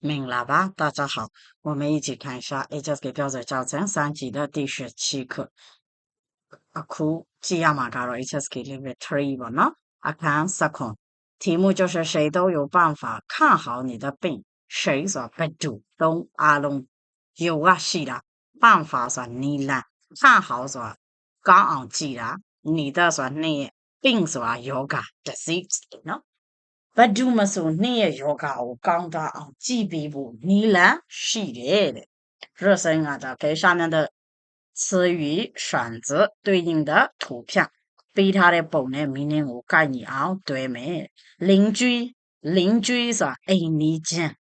明了吧？大家好，我们一起看一下 HSK 标准教程三级的第十七课。အခုကြည့်ရမှာကတော့ HSK level 3ပေါ့နော်။အခန်း၁၇题目就是谁都有办法看好你的病谁ဆိုတာဘယ်သူသုံးအားလုံး有ကရှိတာ办法ဆိုတာနည်းလမ်း看好ဆိုတာကောင်းအောင်ကြည့်တာ你的ဆိုတာနှင့်ရဲ့病ဆိုတာယောဂ disease နော် ဘဒုမဆိုနှင့်ရဲ့ယောဂကိုကောင်းတာအောင်ကြည့်ပေးဖို့နီလန်ရှိတယ်တဲ့热身啊，的给上面的词语选择对应的图片，俾他的ပုံနဲ့ meaning ကိုကိုက်ညီအောင်တွဲမယ်邻居邻居ဆိုတာအိမ်နီးချင်း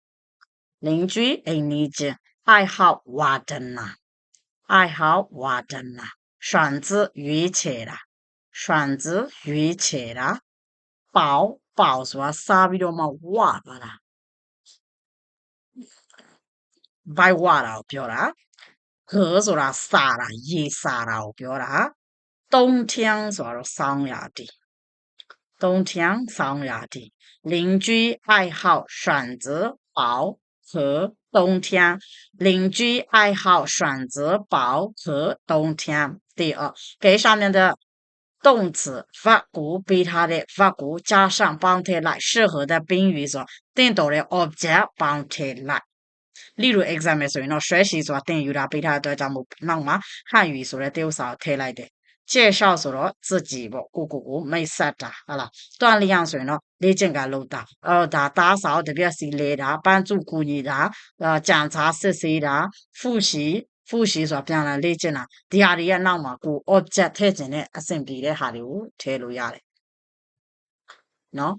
邻居အိမ်နီးချင်း爱好瓦登啦爱好瓦登啦选择ရွေးချယ်တာ选择ရွေးချယ် တာ保保ဆိုတာစားပြီးတော့မှဝသွားတာဘိုက်ဝတာကိုပြောတာဂဆိုတာစာတာရေစာတာကိုပြောတာ冬天ဆိုတာတော့ဆောင်းရာသီ冬天桑雅地，邻居爱好选择薄和冬天。邻居爱好选择薄和冬天。第二，给上面的 动词发鼓被它的发鼓加上帮贴来适合的宾语所定到的 object 帮贴来。例如 exam ဆိုရင်တော့学习ဆိုတာတင်ယူတာပေးထားတဲ့အတွက်ကြောင့်မို့နောက်မှာ汉语ဆိုတဲ့တရုပ်စာကိုထည့်လိုက်တယ်介绍ဆိုတော့自己ပေါ့ကိုကိုကိုမိတ်ဆက်တာဟုတ်လား锻炼ဆိုရင်တော့လေ့ကျင့်ခန်းလုပ်တာအော်ဒါသား嫂တပြက်စီလဲတာပန်းစုကူညီတာအာကြံစားစစ်ဆေးတာ复习 复习ဆိုတာပြန်လာလေ့ကျင့်တာဒီဟာတွေရဲ့နောက်မှာကို object ထည့်ခြင်းနဲ့အဆင်ပြေတဲ့ဟာတွေကိုထည့်လို့ရတယ်နော်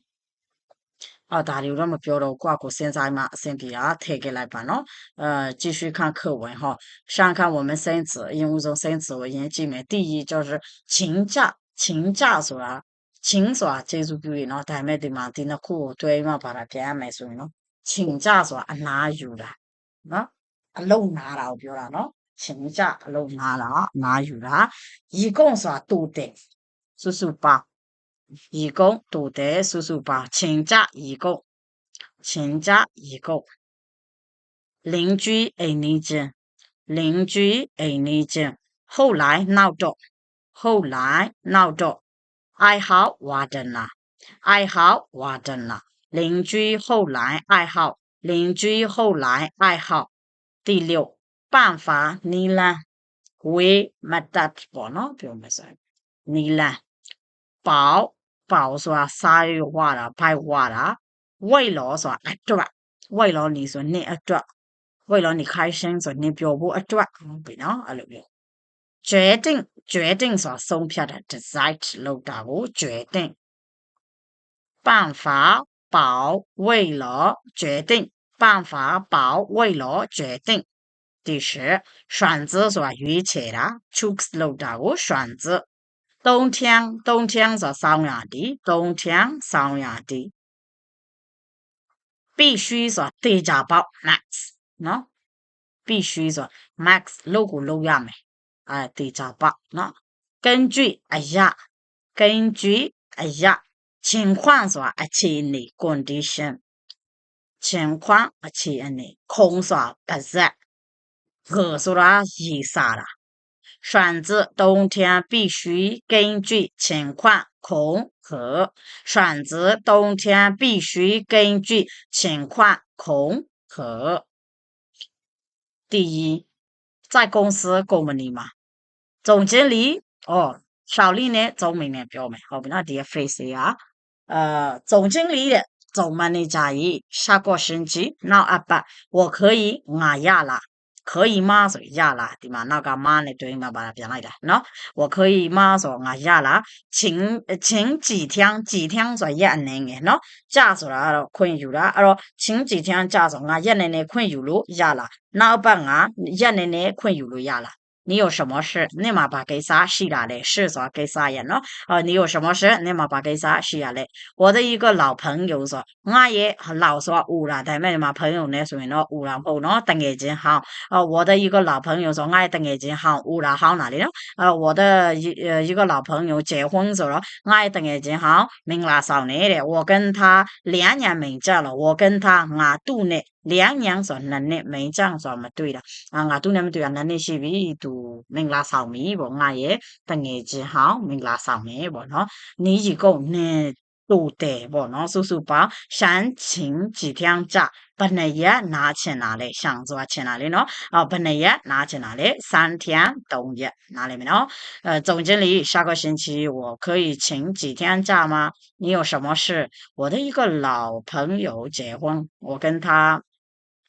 啊，大流那么标了，挂过现在嘛，先比啊推给来吧喏。呃，继续看课文哈，上看我们生词，因为从生词为研究面，第一就是请假，请假说啊，请说啊，这就比喏，台面的嘛，的那苦对嘛，把它变没说喏，请假说啊哪有啦，喏，啊漏哪了，我标了喏， 请假漏哪了，哪有啦，一共说都得，数数八。一共都得数数吧，请假一共，请假一共。邻居爱你间，邻居爱你间。后来闹着，后来闹着，爱好瓦登啦，爱好瓦登啦。邻居后来爱好，邻居后来爱好。第六，办法你啦，为没得保呢，比如没说。你啦，保保说啊，啥有话啦，拍话了，为了说啊，对？为了你说你啊，对，为了你开心说你表不啊，对，不呢啊，六六，决定决定说送票的 decide 决定。办法保为了决定。办法保为了决定。第十，选择是吧？预测啦，choose 我选择。冬天，冬天是三月的，冬天三月的，必须是最佳包 max，喏，必须是 max 六个六月没，哎，最佳包喏。根据哎呀，根据哎呀，情况是吧？情理 condition，情况啊，情你，空啥不热？可是啦，意啥啦？选择冬天必须根据情况空壳。选择冬天必须根据情况空壳。第一，在公司工作里嘛，总经理哦，小丽呢，总明年表没，好不那第一 face 啊，呃，总经理的总 manager 下个星期那阿爸，我可以我呀啦。可以吗？ဆိုရလားဒီမှာနောက်ကမနဲ့တွင်းမှာပါပြန်လိုက်တာနော်我可以吗ဆိုငါရလား请请几天几天ဆိုရက်အနေငယ်နော်ကြဆိုတာကတော့ခွင့်ယူတာအဲ့တော့请几天ကြဆိုငါရက်နေနေခွင့်ယူလို့ရလားနောက်ပတ်ငါရက်နေနေခွင့်ယူလို့ရလား 你有什么事？你嘛把给啥是啦嘞？是说给啥呀？喏，哦，你有什么事？你嘛把给啥是呀嘞？我的一个老朋友说，我也老说乌啦，但咩嘛朋友呢？所以呢乌啦好喏，等眼睛好。呃，我的一个老朋友说，我也等眼睛好乌啦好哪里呢？呃，我的一呃一个老朋友结婚走了，我也等眼睛好明拉少年的，我跟他两年没见了，我跟他俺度呢。လျံညံဆိုနှစ်နှစ်မိန်ကြံဆိုမတွေ့တာအာငါသူနဲ့မတွေ့တာနှစ်နှစ်ရှိပြီသူမင်္ဂလာဆောင်ပြီပေါ့ငါရဲ့တငယ်ချင်းဟောင်းမင်္ဂလာဆောင်မယ်ပေါ့နော်နီးကြီးကုန်နင်းတူတယ်ပေါ့နော်စုစုပေါင်းရှမ်းချင်းကြည်ထျန်းကြဘယ်နှစ်ရက်နားချင်တာလဲရှောင်စွာချင်တာလေနော်အော်ဘယ်နှစ်ရက်နားချင်တာလဲ三天၃ရက်နားလည်မယ်နော်呃总经理下个星期我可以请几天假吗你有什么事我的一个老朋友结婚我跟他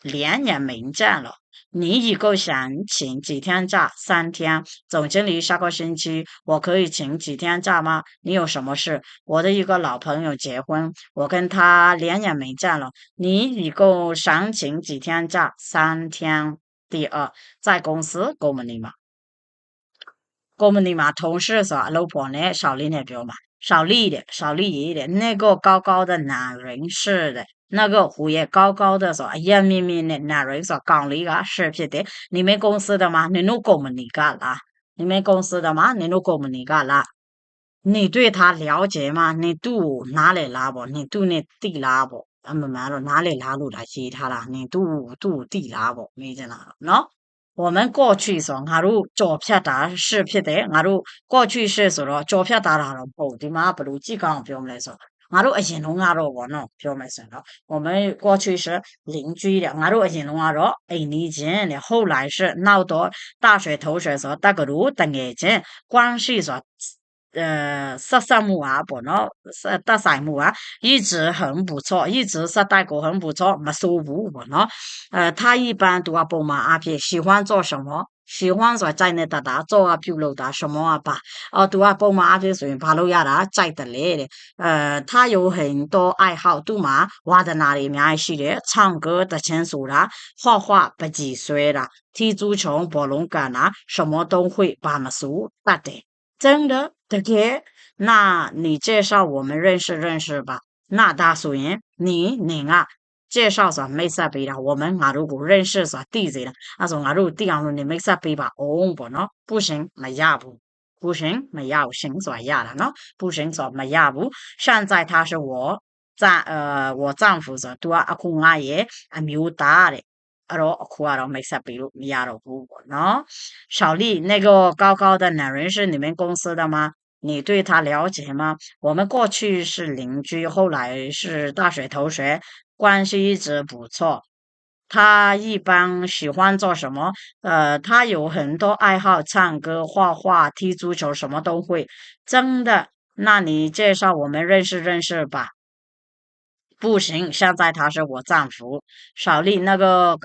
两年没见了你一共想请几天假？三天。总经理，下个星期我可以请几天假吗？你有什么事？我的一个老朋友结婚，我跟他两年没见了。你一共想请几天假？三天。第二，在公司公们里嘛，公们里嘛，同事说？老婆呢？少力那表嘛，少力一点，少力一点。那个高高的男人是的。那个胡也高高的说，艳面面的男人说，讲了一个是不的，你们公司的吗？你弄我们那个啦？你们公司的吗？你弄我们那个啦？你对他了解吗？你都哪里拉不？你都那地拉不？啊，慢慢了，哪里拉路来接他啦？你都都地拉不？没在哪喏。我们过去说，俺如照片打是不的，俺如过去是说了照片打了不的嘛，不如几讲不用来说。俺တို့အရင်တု 俺都以前同俺老玩咯，表妹说了。我们过去是邻居的，俺都以前同俺老一年前的，后来是闹到大学图书馆打个赌，打眼睛关系说，呃，三三亩啊，不咯，三打三亩啊，一直很不错，一直是大哥很不错，没输过我咯。呃，他一般都爱帮忙阿片，喜欢做什么？喜欢说在那哒哒做啊，ပြုလုပ်တာ什么啊吧，哦，都要帮忙安排，所以ဘာလို့ရတာကြိုက်တယ်လေတဲ့。呃，他有很多爱好，都嘛玩的哪里အများကြီးရှိတယ်，唱歌、တချင်းဆိုတာ画画、ပကြီးဆွဲတာ踢足球、ဘောလုံးကန်တာ什么都会，ဘာမဆိုတတ်တယ်。真的，对嘅，那你介绍我们认识认识吧。那大素颜，你你啊， 介绍说没啥别了，我们阿如果认识说弟子了，他说阿如弟子你没啥别吧？哦不喏，不行，没压不，不行，没压不行，说压了呢，不行说没压不。现在他是我丈呃我丈夫说多阿坤阿爷阿牛大的，阿罗阿苦阿罗没啥别了，没压了不不喏。小丽那个高高的男人是你们公司的吗？你对他了解吗？我们过去是邻居，后来是大学同学，关系一直不错。他一般喜欢做什么？呃，他有很多爱好，唱歌、画画、踢足球，什么都会。真的？那你介绍我们认识认识吧。不行，现在他是我丈夫。小丽，那个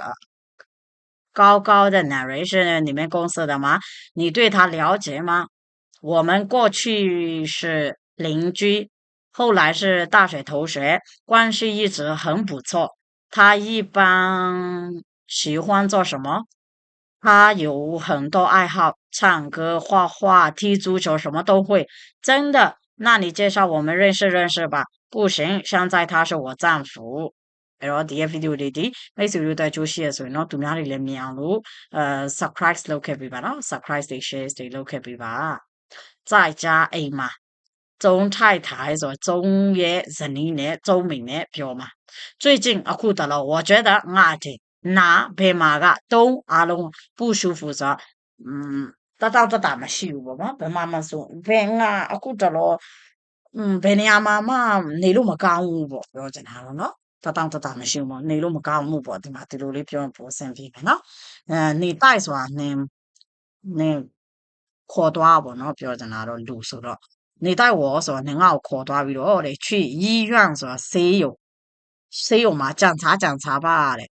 高高的男人是你们公司的吗？你对他了解吗？我们过去是邻居，后来是大学同学关系一直很不错。他一般喜欢做什么？他有很多爱好唱歌画画踢足球什么都会。真的那你介绍我们认识认识吧不行现在他是我丈夫。ldfiu ldv 没什么在住宿所以 not do 如呃 surprise look everyone on surpriseshift look everyone 啊加 a 嘛中太太ဆို中ရဲ့ဇနီးနဲ့中美နဲ့ပြောမှာ最近အခုတလော我觉得ငါတဲ့နာဘယ်မှာကတုံးအားလုံး不舒服ဆိုတော့อืมတတောက်တတာမရှိဘူးပေါ့နော်ဘယ်မှာမဆိုဘယ်ငါအခုတလောอืมဘယ်နေရာမှာမှနေလို့မကောင်းဘူးပေါ့ပြောချင်တာတော့နော်တတောင်တတာမရှိဘူးပေါ့နေလို့မကောင်းဘူးပေါ့ဒီမှာဒီလိုလေးပြောရင်ပိုအဆင်ပြေမယ်နော်အဲနေတိုက်ဆိုတာနင်းနင်းခေါ်သွားပေါ့နော်ပြောချင်တာတော့လူဆိုတော့ 你带我说，你拗口多比如嘞，去医院说，谁有，谁有嘛？检查检查罢了。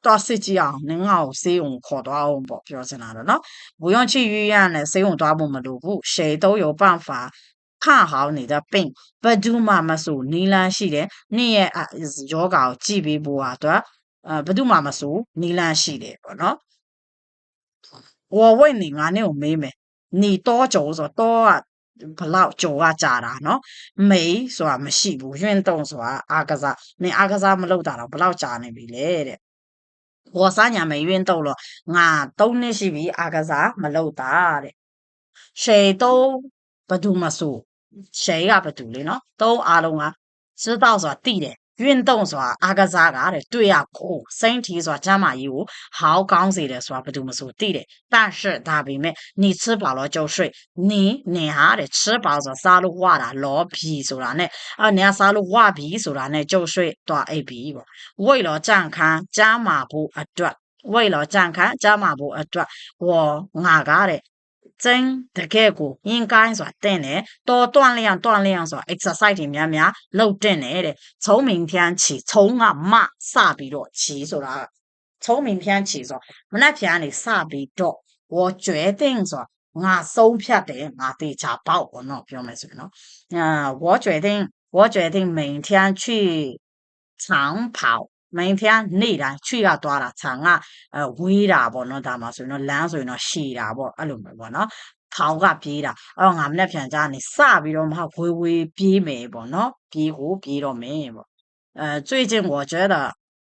到时机啊，你拗谁用口多我不表示哪了咯？不用去医院嘞，谁用多我们都不，谁都有办法看好你的病。不读妈妈说，你那些嘞，你也啊，是药膏几百不啊，对吧？呃，不读妈妈说，你那些嘞，喏。我问你啊，那有妹妹？ နေတော့ကြောဆိုတော့ကဘလောက်ကြောကကြာတာနော်မိဆိုတာမရှိဘူးရွင့်တုံဆိုတာအာကစားနင်အာကစားမလုပ်တာတော့ဘလောက်ကြာနေပြီလဲတဲ့我三年没运动了，俺都那是为阿个啥没老大的，谁都不读没书，谁也不读的呢，都阿龙啊，知道说对的，运动ဆိုတာအားကစားကတဲ့တွေ့ရကို身体ဆိုတာကျန်းမာရေးကို好ကောင်းစေတယ်ဆိုတာဘယ်သူမဆိုသိတယ်但是ဒါပေမဲ့你吃饱了就睡你你ဟာတဲ့吃饱ဆိုစားလို့ဝတာလောပြီဆိုတာနဲ့အာ你စားလို့ဝပြီဆိုတာနဲ့就睡တော့အိပ်ပြီပေါ့为了健康ကျန်းမာဖို့အတွက်为了健康ကျန်းမာဖို့အတွက်我ငါကတဲ့ 真တကယ်ကို应该ဆိုတာတင့်တယ်多锻炼锻炼ဆိုတာ exercise တွေများများလုပ်တင့်တယ်တဲ့从明天起从ကမှစပြီးတော့起ဆိုတာ从明天起ဆိုမနက်ဖြန်ကနေစပြီးတော့我决定ဆိုတာငါဆုံးဖြတ်တယ်ငါတေချာပေါက်ပေါ့နော်ပြောမယ်ဆိုရင်နော်အာ我决定我决定明天去长跑 明天နေ့တိုင်း去ကသွားတာခြံကအဲဝေးတာပေါ့နော်ဒါမှဆိုရင်တော့လမ်းဆိုရင်တော့ရှည်တာပေါ့အဲ့လိုမျိုးပေါ့နော်ထောင်ကပြေးတာအဲ့တော့ငါမနေ့ပြန်ကြနေစပြီးတော့မှဝေးဝေးပြေးမယ်ပေါ့နော်ပြေးကိုပြေးတော့မယ်ပေါ့呃，最近我觉得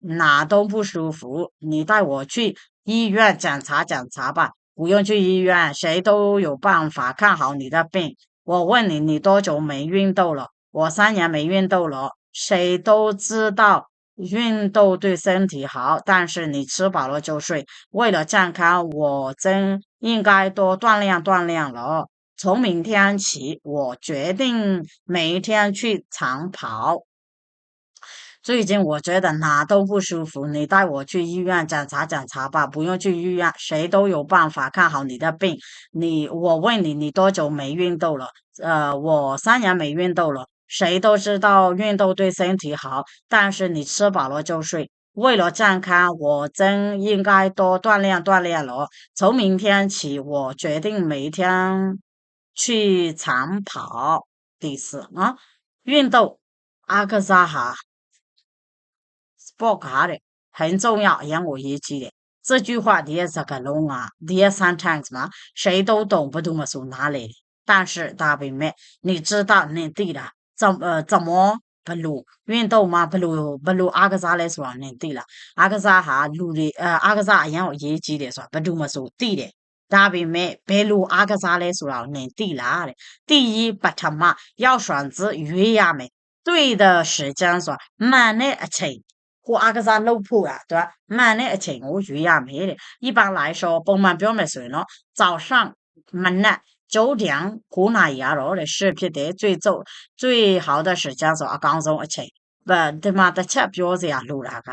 哪都不舒服，你带我去医院检查检查吧。不用去医院，谁都有办法看好你的病。我问你，你多久没运动了？我三年没运动了。谁都知道 运动对身体好，但是你吃饱了就睡。为了健康，我真应该多锻炼锻炼了。从明天起，我决定每一天去长跑。最近我觉得哪都不舒服，你带我去医院检查检查吧。不用去医院，谁都有办法看好你的病。你，我问你，你多久没运动了？呃，我三年没运动了。谁都知道运动对身体好，但是你吃饱了就睡。为了健康，我真应该多锻炼锻炼了。从明天起，我决定每天去长跑。第四啊，运动阿克萨哈。sport 卡的很重要，让我也记得这句话第二个龙啊，第二 sentence 嘛，谁都懂不懂么从哪里的？但是大妹妹，你知道你对了，怎呃怎么不如运动嘛？不如不如阿个啥来说你对了，阿个啥哈路的呃阿个啥让我也记得说不懂么从对的。大妹妹，别路阿个啥来说你对了的。第一，不他妈要选择越亚美对的时间说慢的一切。ကိုအားကစားလုပ်ဖို့อ่ะသူကမှန်တဲ့အချိန်ကိုရွေးရမယ်တဲ့一般来说ပုံမှန်ပြောမယ်ဆိုရင်တော့早上မနက် 九点湖南亚罗的是不的最早最好的时间是刚从一起，不他妈的吃饺子呀，卤那个，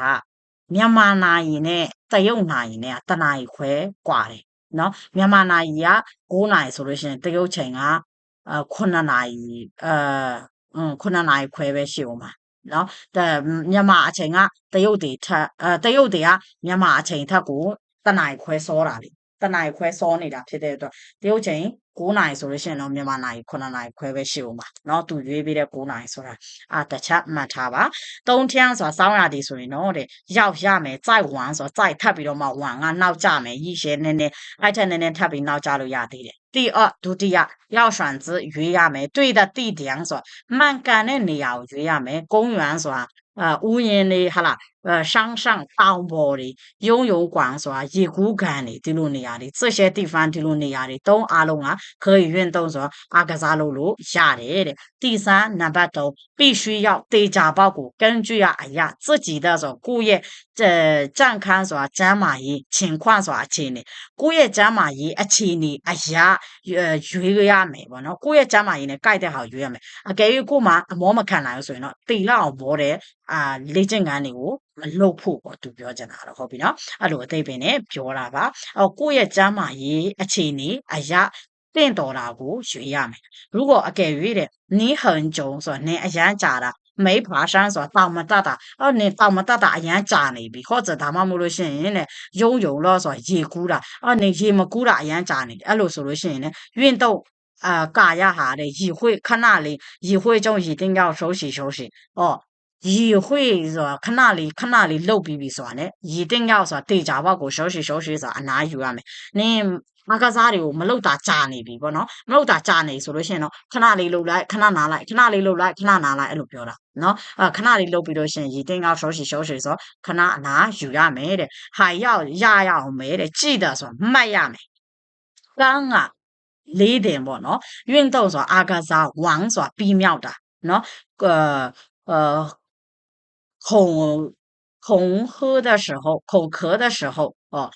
မြန်မာ那一呢，再有那一呢，得那一块挂的，喏，မြန်မာ那一呀，湖南说的是得有钱啊，呃，困难那一，呃，嗯，困难那一块呗，是嘛。နော်ဒါမြန်မာအချိန်ကတရုတ်တွေထက်အဲတရုတ်တွေကမြန်မာအချိန်ထက်ကိုတနိုင်ခွဲစောတာလေ တန ਾਈ ခွဲစောနေတာဖြစ်တဲ့အတွက်တရုတ်ချိန်9နာရီဆိုလို့ရှိရင်တော့မြန်မာနာရီ9နာရီခွဲပဲရှိဦးမှာเนาะသူရွေးပေးတဲ့9နာရီဆိုတာအာတခြားမှတ်ထားပါသုံးထန်းဆိုတာစောင်းရသည်ဆိုရင်တော့တဲ့ရောက်ရမယ်ကြိုက်ဝမ်ဆိုတာကြိုက်ထပ်ပြီးတော့မှဝမ်ကနောက်ကျမယ်ရည်ရှဲနည်းနည်းအဲ့ထက်နည်းနည်းထပ်ပြီးနောက်ကျလို့ရသေးတယ်第二ဒုတိယ要选择ရွေးရမယ်对的地点ဆိုတာမှန်ကန်တဲ့နေရာကိုရွေးရမယ်公园ဆိုတာအာဥယျာဉ်တွေဟာလား 呃山上တောင်ပေါ်တွေရုံရုံကွာဆိုတာရေကူးကန်တွေဒီလိုနေရာတွေ这些地方ဒီလိုနေရာတွေတုံးအားလုံးက可以运动ဆိုအားကစားလို့လို့ရတယ်တဲ့第三နံပါတ်3必须要တေချာပေါက်ကို根据啊哎呀自己的ဆိုကိုယ့်ရဲ့呃健康ဆိုတာကျန်းမာရေး情况ဆိုတာအခြေအနေကိုယ့်ရဲ့ကျန်းမာရေးအခြေအနေအရာရွေးရမယ်ပေါ့နော်ကိုယ့်ရဲ့ကျန်းမာရေးနဲ့ကိုက်တဲ့ဟာရွေးရမယ်အကယ်၍ကိုယ်မှာအမောမခံနိုင်ဘူးဆိုရင်တော့တိလောက်အောင်ဘောတဲ့အာလေ့ကျင့်ခန်းတွေကို မလုပ်ဖို့ပေါ့သူပြောချင်တာတော့ဟုတ်ပြီနော်အဲ့လိုအသိပင်နဲ့ပြောတာပါအော်ကိုယ့်ရဲ့ကျမ်းမာရေးအခြေအနေအရာတင့်တော်တာကိုရွေးရမယ်如果အကယ်၍တဲ့你很久ဆိုတော့နင်အရန်ကြာတာ没爬山ဆိုတာတောင်မတက်တာအော်နင်တောင်မတက်တာအရန်ကြာနေပြီ或者ဒါမှမဟုတ်လို့ရှိရင်တဲ့ရုံရုံလို့ဆိုတာရေကူးတာအော်နင်ရေမကူးတာအရန်ကြာနေတယ်အဲ့လိုဆိုလို့ရှိရင်လည်း运动啊，嘎呀哈的，一会看那里，一会就一定要休息休息哦。 也会说ခဏလေးခဏလေးလှုပ်ပြီးပြီဆိုတာ ਨੇ 一定要ဆိုတာတေချာဘောက်ကိုရှောရှိရှောရှိဆိုတာအနားယူရမယ်။နင်းမကစားတွေကိုမလှုပ်တာကြာနေပြီပေါ့နော်။မလှုပ်တာကြာနေဆိုလို့ရှိရင်တော့ခဏလေးလှုပ်လိုက်ခဏနားလိုက်ခဏလေးလှုပ်လိုက်ခဏနားလိုက်အဲ့လိုပြောတာနော်။အဲခဏလေးလှုပ်ပြီးလို့ရှိရင်一定要休息休息ဆိုခဏအနားယူရမယ်တဲ့။还要ရရအောင်မယ်တဲ့။记得ဆိုတာမှတ်ရမယ်။刚啊လေး点ပေါ့နော်။运动ဆိုတာအားကစားဝမ်ဆိုတာပြီးမြောက်တာနော်။呃呃 空空喝的时候，口渴的时候哦，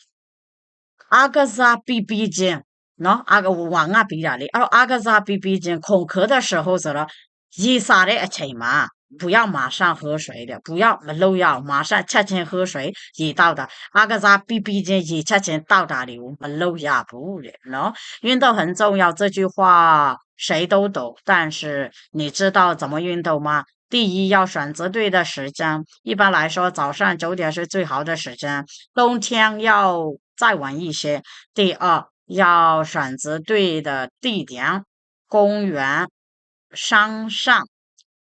阿个啥比比间，喏，阿个往啊比哪里？哦，阿个啥比比间，口渴的时候是了，一啥的一起嘛。不要马上喝水的，不要漏药，马上吃前喝水，一到的阿个啥比比间一吃前到达里，没漏药不的喏，运动很重要，这句话谁都懂，但是你知道怎么运动吗？第一要选择对的时间，一般来说早上九点是最好的时间，冬天要再晚一些。第二要选择对的地点，公园、山上。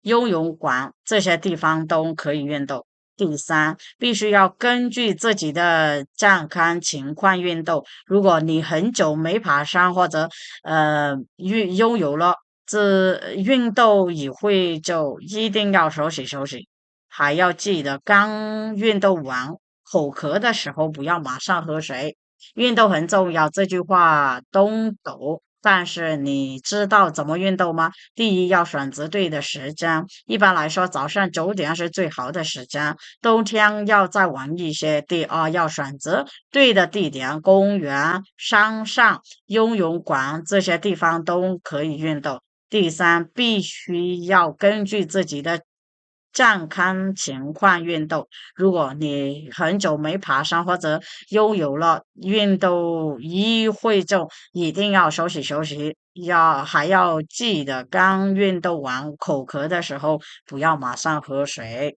游泳馆这些地方都可以运动。第三，必须要根据自己的健康情况运动。如果你很久没爬山或者呃运游泳了，这运动也会就一定要休息休息。还要记得，刚运动完口渴的时候不要马上喝水。运动很重要，这句话都懂。但是你知道怎么运动吗？第一要选择对的时间，一般来说早上九点是最好的时间，冬天要再晚一些。第二要选择对的地点，公园、山上、游泳馆这些地方都可以运动。第三必须要根据自己的。健康情况运动，如果你很久没爬山或者又有了，运动一会就一定要休息休息，要还要记得刚运动完口渴的时候不要马上喝水。